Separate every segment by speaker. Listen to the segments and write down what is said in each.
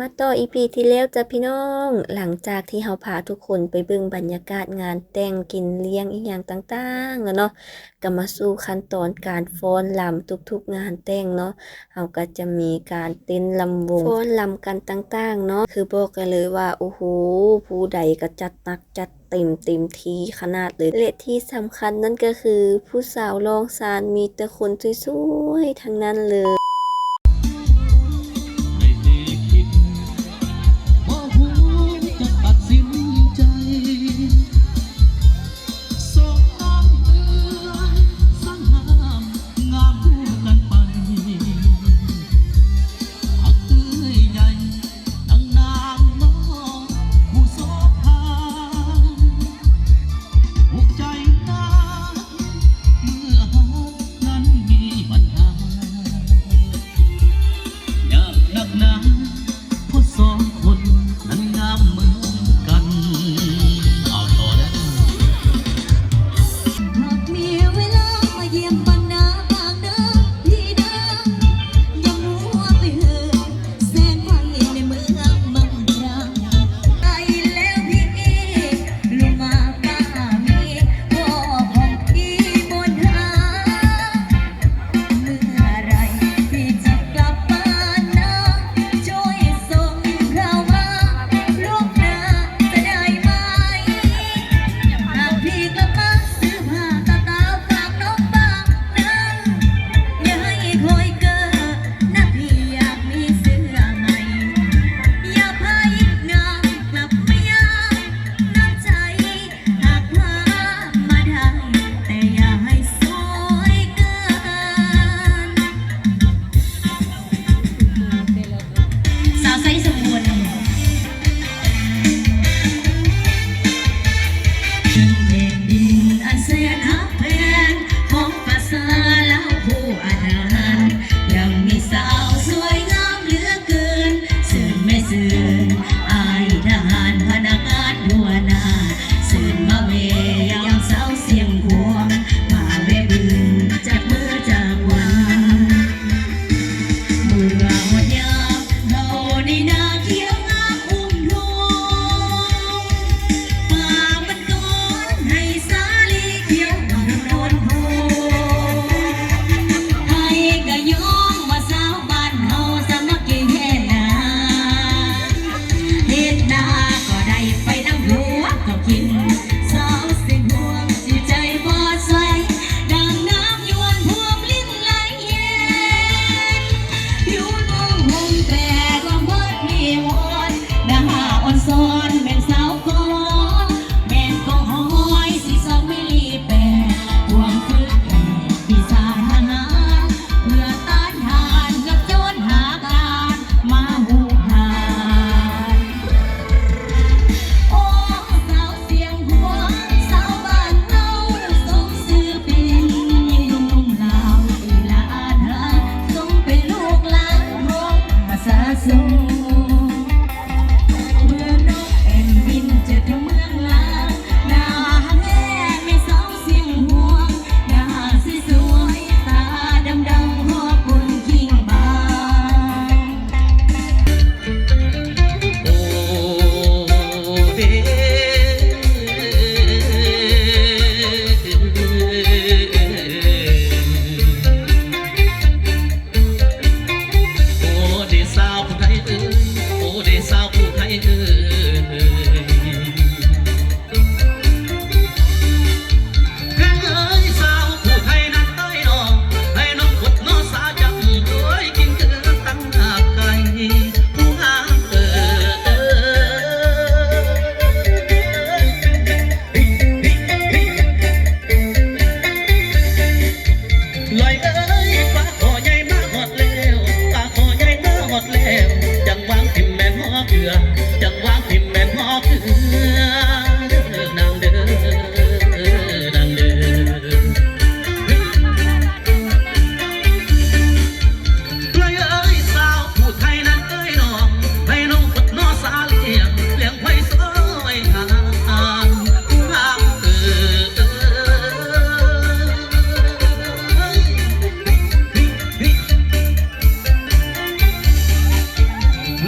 Speaker 1: มาต่ออีพีที่แล้วจ้ะพี่น้อง หลังจากที่เฮาพาทุกคนไปเบิ่งบรรยากาศงานแต่งกินเลี้ยงอีกอย่างต่างๆแล้วเนาะก็มาสู่ขั้นตอนการฟ้อนลำทุกๆงานแต่งเนาะเฮาก็จะมีการเต้นลำวงฟ้อนลำกันต่างๆ เนาะคือบอกกันเลยว่าโอ้โหผู้ใดก็จัดนักจัดเต็มเต็มทีขนาดเลยและที่สำคัญนั่นก็คือ ผู้สาวรองซานมีแต่คนสวยๆทั้งนั้นเลย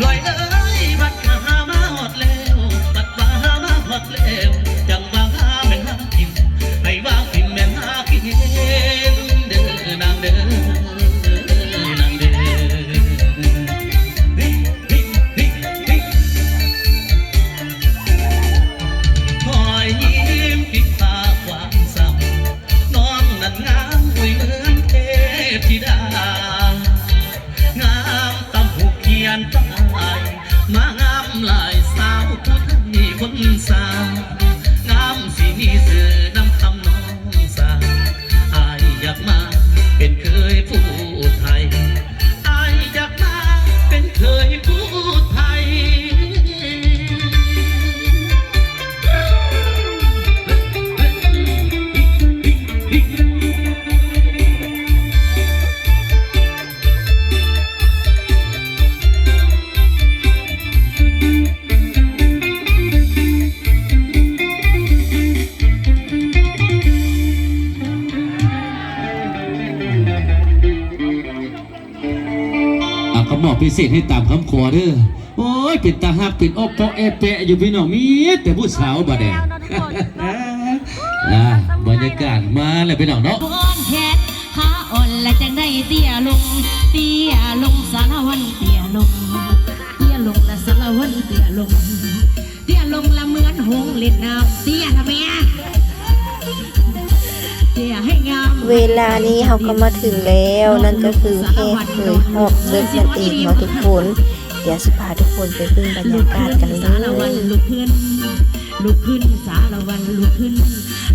Speaker 2: 来了。 เศ
Speaker 3: ษให้ตามคำขอเด้อโอ้ยเป็นตาหักเป็นโอปอเอเปะอยู่พี่น้องมีแต่ผู้สาวบ่แดงอ่าบรรยากาศมาแล้วพี่น้องเนาะ
Speaker 1: บอนแคทหาอ่อนและจังได้เตี้ยลง เตี้ยลงสารวันเตี้ยลง เตี้ยลงและสารวันเตี้ยลง เตี้ยลงละเหมือนหงส์เล่นน้ำเตี้ยละแม่เตี้ยให้งาม
Speaker 4: เวลานี้เราก็มาถึงแล้วนั่นก็คือแค่เคยหอบเลิกนั่นเองเนาะทุกคน เดี๋ยวสิพาทุกคนไปพึ่งบรรยากาศกันเล
Speaker 1: สารวัน
Speaker 4: ย
Speaker 1: ลุกขึ้นลุกขึ้นสารวันลุกขึ้น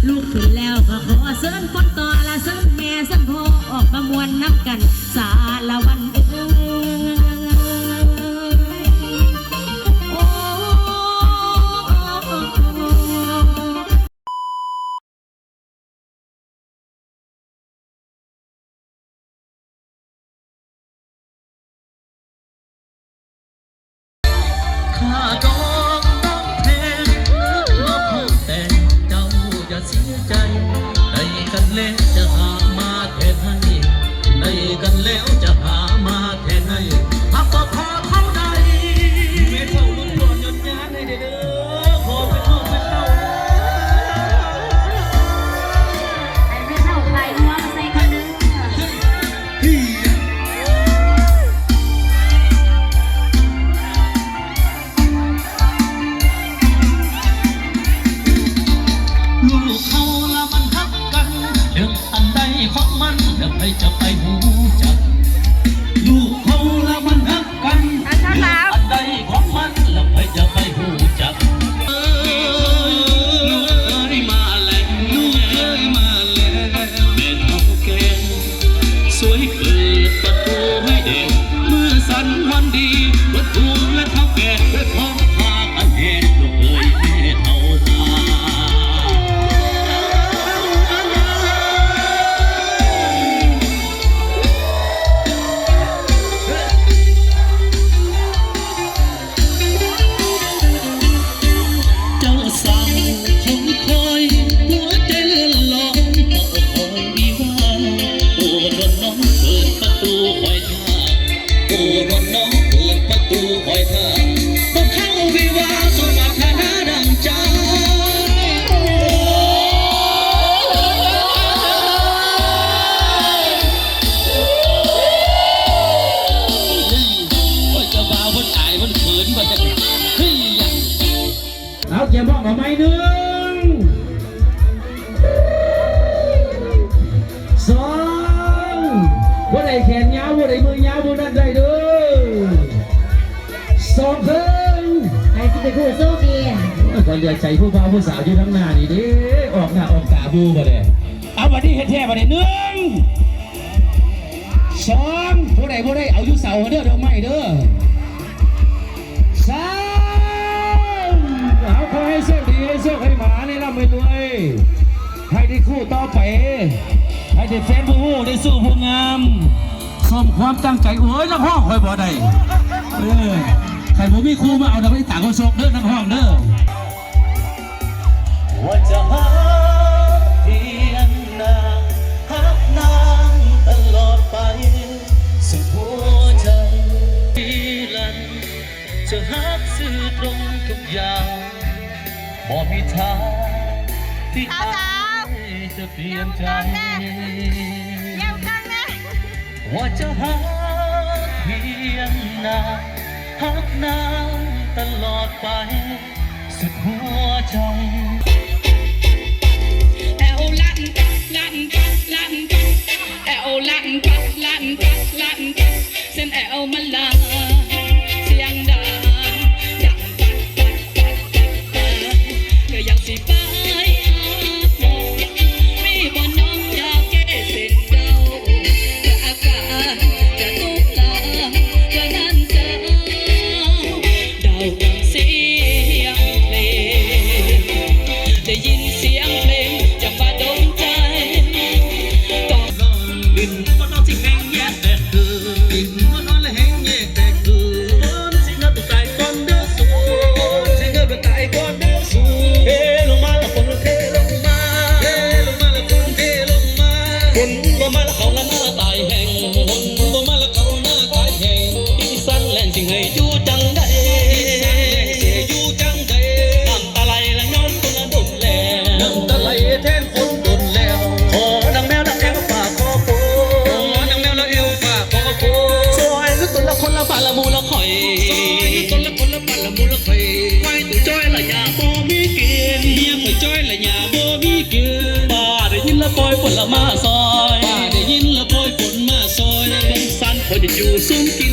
Speaker 1: ลุกขึ้นแล้วก็ขอเสิญคนต่อละเสิญแม่เสิญพ่อออกประมวลนับกัน สารวัน เดี๋
Speaker 2: ย บ่
Speaker 3: ได้แขนยาวบ่ได้มือยาวบ่นั่นได้เด้อสองครึ่ง
Speaker 1: ไอ้ที่ไปคู่สู้ดี
Speaker 3: ก่อนเดือดใจผู้บ่าวผู้สาวอยู่ทั้งหน้านี่เด้ออกหน้าออกตาบูบ่ได้เอาบัดนี้เฮ็ดแท้บัดนี้หนึ่งสองผู้ใดผู้ใดเอาอยู่เสาเด้อดอกไม้เด้อสามเอาขอให้โชคดีให้โชคให้หมาในร่ำให้รวยให้ได้คู่ต่อไป ให้ได้แฟนผู้หูได้สู้ผู้งามสมความตั้งใจโอ้ยนักห้องคอยบ่ได้เออใครบ่มีครูมาเอาดอกไม้ต่างก็โชคเด้อนักห้องเด้อ
Speaker 2: ว่าจะหาเพียงนางหักนางตลอดไปสุดหัวใจที่ลันจะหักสื่อตรงทุกอย่างบ่มีทางที่อาย จะเปลี่ยนใจว่าจะหักเพียงนาหักนานตลอดไป สุดหัวใจ
Speaker 5: แอวลั่นปัดลั่นปัดลั่น ได้ยินเสียงเพลงจะมาดนใจก็ดิน
Speaker 2: ก็ต้องสิแห้งแยกแต่คือดินก็ต้องแห้งแยกแต่คือคนสินับตายคนเดือดสูสินับตายคนเดือดสูเทลงมาละฝนเทลงมาเทลงมาละฝนเทลงมาฝนบ่มาละเขาละหน้าตายแห้งฝนบ่มาละเขาหน้าตายแห้งอีสันแลนสิให้จูจังได้ listen.